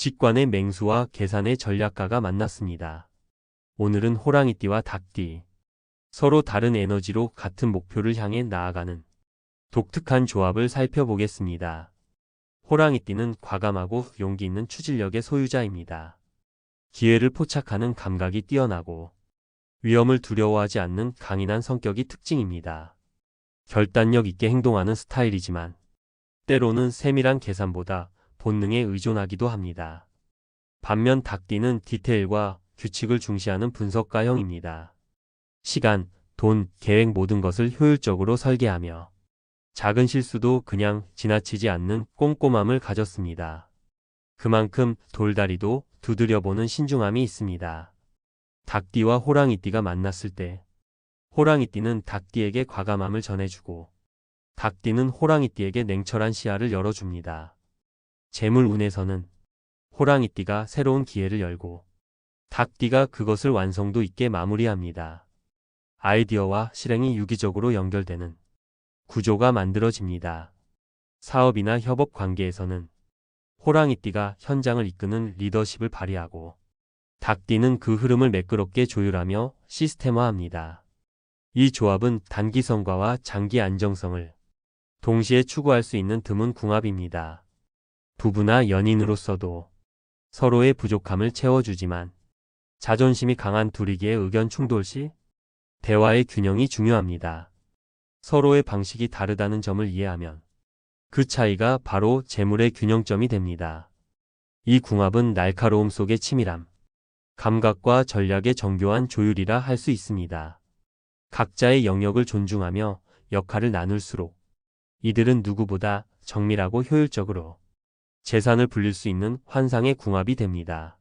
직관의 맹수와 계산의 전략가가 만났습니다. 오늘은 호랑이띠와 닭띠. 서로 다른 에너지로 같은 목표를 향해 나아가는 독특한 조합을 살펴보겠습니다. 호랑이띠는 과감하고 용기 있는 추진력의 소유자입니다. 기회를 포착하는 감각이 뛰어나고 위험을 두려워하지 않는 강인한 성격이 특징입니다. 결단력 있게 행동하는 스타일이지만 때로는 세밀한 계산보다 본능에 의존하기도 합니다. 반면 닭띠는 디테일과 규칙을 중시하는 분석가형입니다. 시간, 돈, 계획 모든 것을 효율적으로 설계하며 작은 실수도 그냥 지나치지 않는 꼼꼼함을 가졌습니다. 그만큼 돌다리도 두드려보는 신중함이 있습니다. 닭띠와 호랑이띠가 만났을 때 호랑이띠는 닭띠에게 과감함을 전해주고 닭띠는 호랑이띠에게 냉철한 시야를 열어줍니다. 재물운에서는 호랑이띠가 새로운 기회를 열고 닭띠가 그것을 완성도 있게 마무리합니다. 아이디어와 실행이 유기적으로 연결되는 구조가 만들어집니다. 사업이나 협업 관계에서는 호랑이띠가 현장을 이끄는 리더십을 발휘하고 닭띠는 그 흐름을 매끄럽게 조율하며 시스템화합니다. 이 조합은 단기 성과와 장기 안정성을 동시에 추구할 수 있는 드문 궁합입니다. 부부나 연인으로서도 서로의 부족함을 채워주지만 자존심이 강한 둘이기에 의견 충돌 시 대화의 균형이 중요합니다. 서로의 방식이 다르다는 점을 이해하면 그 차이가 바로 재물의 균형점이 됩니다. 이 궁합은 날카로움 속의 치밀함, 감각과 전략의 정교한 조율이라 할 수 있습니다. 각자의 영역을 존중하며 역할을 나눌수록 이들은 누구보다 정밀하고 효율적으로 재산을 불릴 수 있는 환상의 궁합이 됩니다.